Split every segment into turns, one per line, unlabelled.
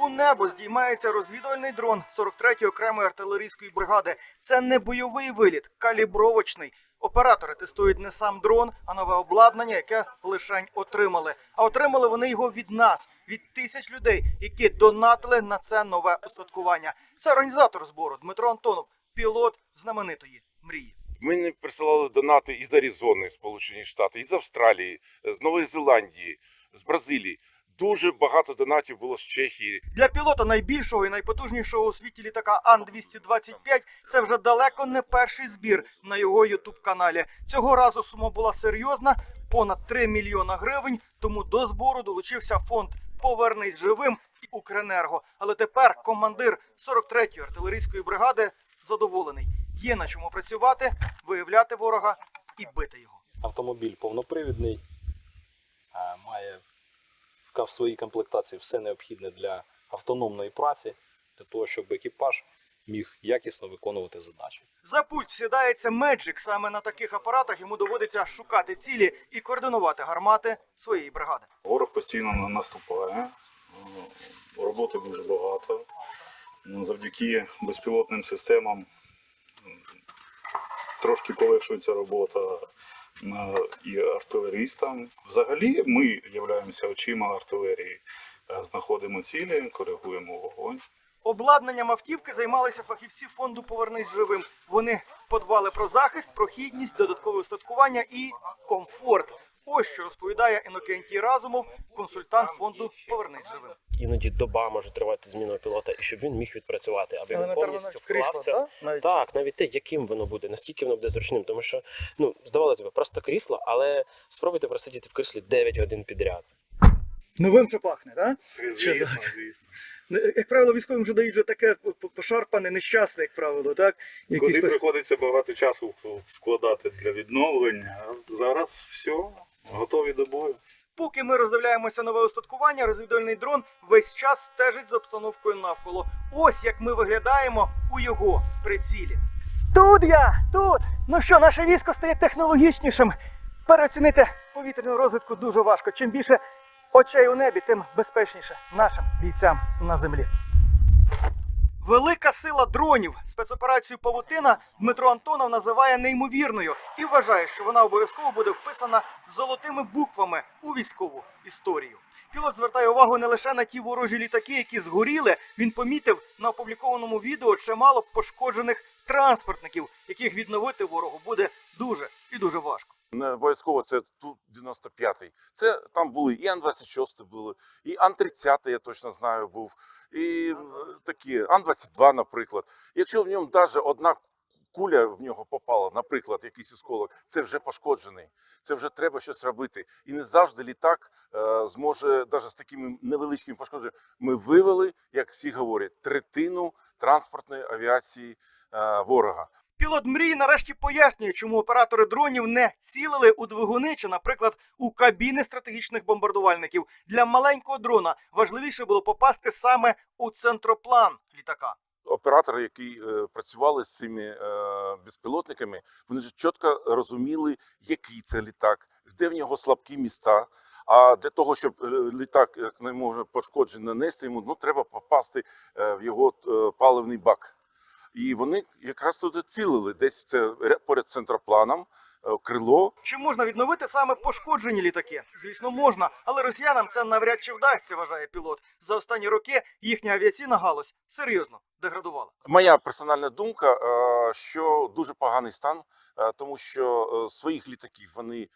У небо здіймається розвідувальний дрон 43-ї окремої артилерійської бригади. Це не бойовий виліт, калібровочний. Оператори тестують не сам дрон, а нове обладнання, яке лишень отримали. А отримали вони його від нас, від тисяч людей, які донатили на це нове устаткування. Це організатор збору Дмитро Антонов, пілот знаменитої мрії.
Мені присилали донати із Аризони, Сполучені Штати, із Австралії, з Нової Зеландії, з Бразилії. Дуже багато донатів було з Чехії.
Для пілота найбільшого і найпотужнішого у світі літака Ан-225 це вже далеко не перший збір на його ютуб-каналі. Цього разу сума була серйозна, понад 3 мільйона гривень. Тому до збору долучився фонд Повернись живим і Укренерго. Але тепер командир 43-ї артилерійської бригади задоволений. Є на чому працювати, виявляти ворога і бити його.
Автомобіль повнопривідний, має в- в своїй комплектації все необхідне для автономної праці, для того, щоб екіпаж міг якісно виконувати задачі.
За пульт сідається Меджик. Саме на таких апаратах йому доводиться шукати цілі і координувати гармати своєї бригади.
Ворог постійно наступає, е, роботи дуже багато. Завдяки безпілотним системам трошки полегшується робота і артилерістам. Взагалі ми являємося очима артилерії, Е, знаходимо цілі, коригуємо вогонь.
Обладнанням автівки займалися фахівці фонду Повернись живим. Вони подбали про захист, прохідність, додаткове устаткування і комфорт. Ось що розповідає Інокентій Разумов, консультант фонду Повернись живим.
іноді доба може тривати зміну пілота, і щоб він міг відпрацювати, аби він повністю
навіть крісло,
вклався.
так? Навіть.
Так, навіть те, яким воно буде, наскільки воно буде зручним, тому що ну здавалося б, просто крісло, але спробуйте просидіти в кріслі 9 годин підряд.
Новим що пахне, так?
Звісно, звісно.
Як правило, військовим вже дають вже таке пошарпане, нещасне, як правило, так?
Куди приходиться багато часу вкладати для відновлення, а зараз все, готові до бою.
Поки ми роздивляємося нове устаткування, розвідувальний дрон весь час стежить за обстановкою навколо. Ось як ми виглядаємо у його прицілі. Тут я, тут. Ну що, наше військо стає технологічнішим. Переоцінити повітряну розвідку дуже важко. Чим більше очей у небі, тим безпечніше нашим бійцям на землі. Велика сила дронів спецоперацію Павутина Дмитро Антонов називає неймовірною і вважає, що вона обов'язково буде вписана золотими буквами у військову історію. Пілот звертає увагу не лише на ті ворожі літаки, які згоріли. Він помітив на опублікованому відео чимало пошкоджених транспортників, яких відновити ворогу буде
обов'язково це ту 95-й. Це там були і Ан-26 були, і Ан-30, я точно знаю, був, і такі Ан-22, наприклад. Якщо в ньому навіть одна куля в нього попала, наприклад, якийсь осколок, це вже пошкоджений. Це вже треба щось робити. І не завжди літак е, зможе, навіть з такими невеличкими пошкодженнями. Ми вивели, як всі говорять, третину транспортної авіації е, ворога.
Пілот мрії нарешті пояснює, чому оператори дронів не цілили у двигуни чи, наприклад, у кабіни стратегічних бомбардувальників. Для маленького дрона важливіше було попасти саме у центроплан літака.
оператори, які е, працювали з цими е, безпілотниками, вони чітко розуміли, який це літак, де в нього слабкі міста. А для того, щоб е, літак як не може пошкоджень нанести йому, ну треба попасти е, в його е, паливний бак. І вони якраз туди цілили, десь це ря- поряд центропланом, е, крило,
Чи можна відновити саме пошкоджені літаки? Звісно, можна, але росіянам це навряд чи вдасться, вважає пілот. За останні роки їхня авіаційна галузь серйозно деградувала.
Моя персональна думка, е, що дуже поганий стан, е, тому що своїх літаків вони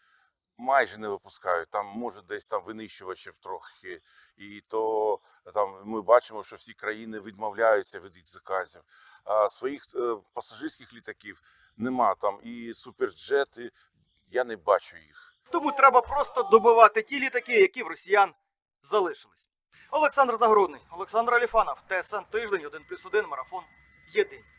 майже не випускають. Там може десь там винищувачів трохи, і то там ми бачимо, що всі країни відмовляються від їх заказів. А своїх е, пасажирських літаків нема там і суперджети. Я не бачу їх.
Тому треба просто добивати ті літаки, які в росіян залишились. Олександр Загородний, Олександр Аліфанов, ТСН Тиждень, 1+,1, Марафон. Єдині.